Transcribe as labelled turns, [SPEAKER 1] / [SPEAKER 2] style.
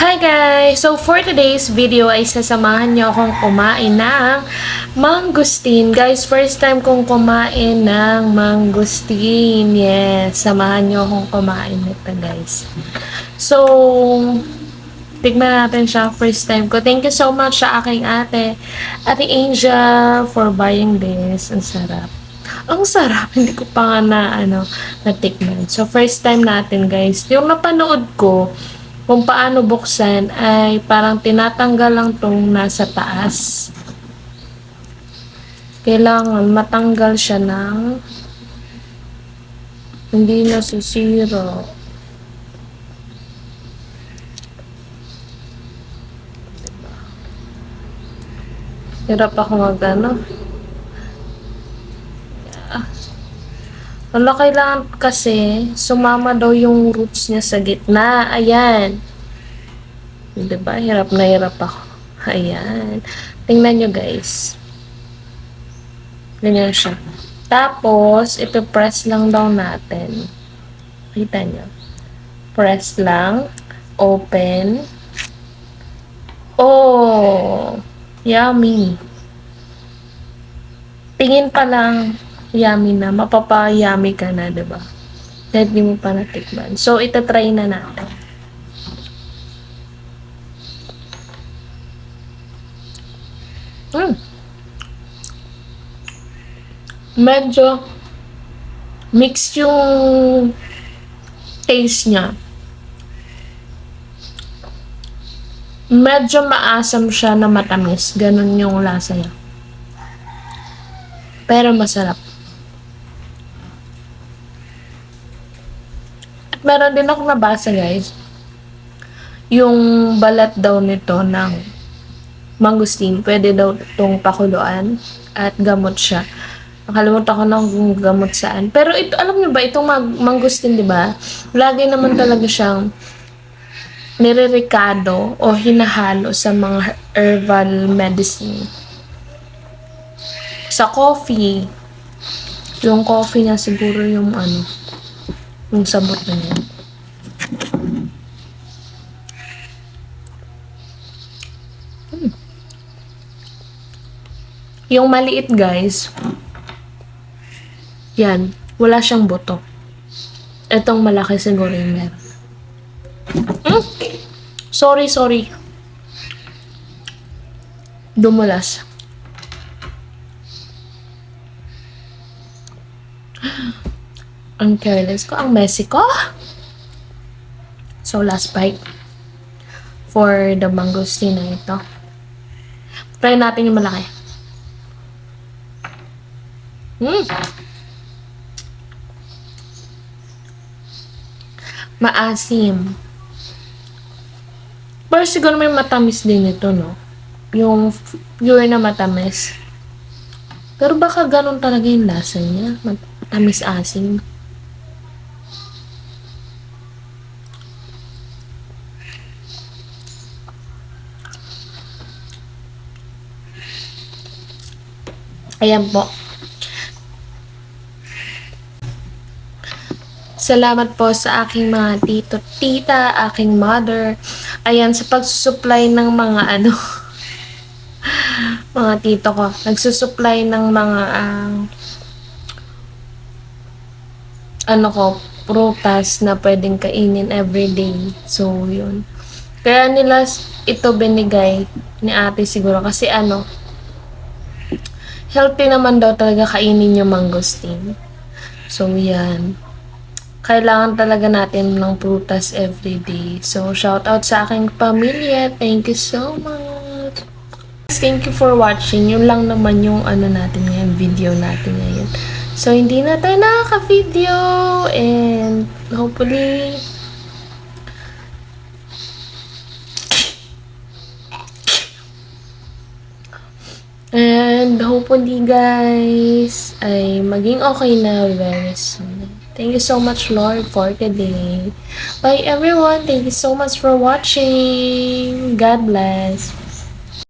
[SPEAKER 1] Hi guys! So for today's video ay sasamahan niyo akong kumain ng mangustin. Guys, first time kong kumain ng mangustin. Yes, samahan niyo akong kumain nito guys. So, tignan natin siya first time ko. Thank you so much sa aking ate, Ate Angel, for buying this. Ang sarap. Ang sarap. Hindi ko pa nga na, ano, natikman. So, first time natin, guys. Yung napanood ko, kung paano buksan, ay parang tinatanggal lang tong nasa taas. Kailangan matanggal siya ng hindi nasisira. Hirap ako mag ano. Wala kailangan kasi sumama daw yung roots niya sa gitna. Ayan. Diba? Hirap na hirap ako. Ayan. Tingnan nyo guys. Ganyan siya. Tapos, ipipress lang daw natin. Kita nyo. Press lang. Open. Oh! Yummy. Tingin pa lang, yummy na. Mapapa-yummy ka na, di ba? Kahit di mo pa natikman. So, itatry na natin. Mm. Medyo mix yung taste niya. Medyo maasam siya na matamis. Ganun yung lasa niya. Pero masarap. Meron din ako nabasa guys. Yung balat daw nito ng mangustin, pwede daw itong pakuluan at gamot siya. Nakalimutan ko na kung gamot saan. Pero ito, alam niyo ba, itong mag- mangustin, di ba? Lagi naman talaga siyang nirerikado o hinahalo sa mga herbal medicine. Sa coffee, yung coffee niya siguro yung ano, yung sabot na niya. Hmm. Yung maliit guys, yan, wala siyang buto. Itong malaki siguro yung meron. Hmm? Sorry, sorry. Dumulas. Ang careless ko. Ang messy ko. So, last bite. For the mangosteen na ito. Try natin yung malaki. Hmm. Maasim. Pero siguro may matamis din ito, no? Yung pure na matamis. Pero baka ganun talaga yung lasa niya. Matamis-asim. Ayan po. Salamat po sa aking mga tito, tita, aking mother. Ayan, sa pagsusupply ng mga ano, mga tito ko. Nagsusupply ng mga, ah, ano ko, prutas na pwedeng kainin everyday. So, yun. Kaya nila ito binigay ni ate siguro. Kasi ano, healthy naman daw talaga kainin yung mangosteen. So, yan kailangan talaga natin ng prutas everyday. So, shout out sa aking pamilya. Thank you so much. Thank you for watching. Yun lang naman yung ano natin ngayon, video natin ngayon. So, hindi na tayo nakaka-video. And, hopefully, Hopefully guys ay maging okay na very soon. Thank you so much Lord for today. Bye everyone. Thank you so much for watching. God bless.